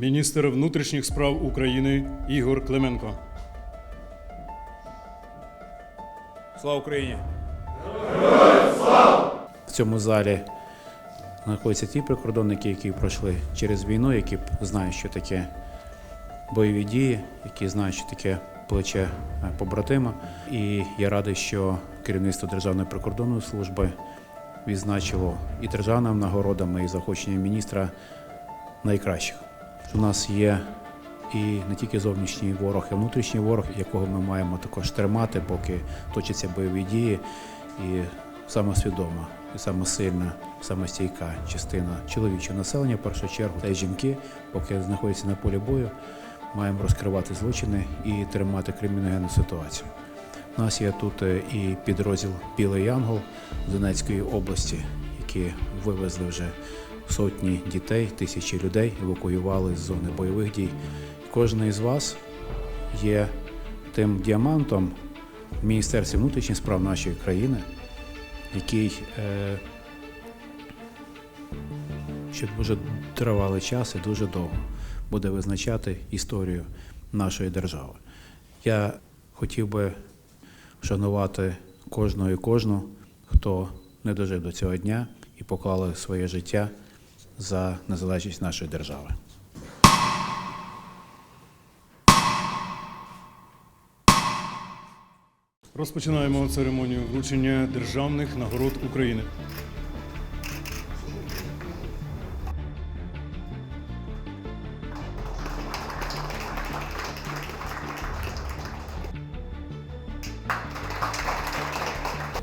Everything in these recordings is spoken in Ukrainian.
міністр внутрішніх справ України Ігор Клименко. Слава Україні! В цьому залі знаходяться ті прикордонники, які пройшли через війну, які знають, що таке бойові дії, які знають, що таке плече е, побратима. І я радий, що керівництво Державної прикордонної служби відзначило і державними нагородами, і заохоченням міністра найкращих. У нас є і не тільки зовнішній ворог, і внутрішній ворог, якого ми маємо також тримати, поки точаться бойові дії. І саме свідома, і саме сильна, саме стійка частина чоловічого населення, в першу чергу, та й жінки, поки знаходяться на полі бою, маємо розкривати злочини і тримати криміногенну ситуацію. У нас є тут е, і підрозділ Білий Янгол з Донецької області, які вивезли вже сотні дітей, тисячі людей, евакуювали з зони бойових дій. Кожен із вас є тим діамантом в Міністерстві внутрішніх справ нашої країни, який е, ще дуже тривалий час і дуже довго буде визначати історію нашої держави. Я хотів би вшанувати кожного і кожну, хто не дожив до цього дня і поклали своє життя за незалежність нашої держави. Розпочинаємо церемонію вручення державних нагород України.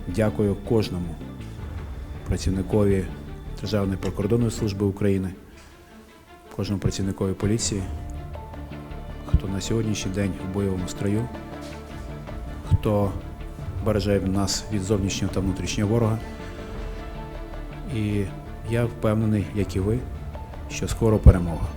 Дякую кожному працівникові Державної прикордонної служби України, кожному працівникові поліції, хто на сьогоднішній день в бойовому строю, хто береже нас від зовнішнього та внутрішнього ворога. І я впевнений, як і ви, що скоро перемога.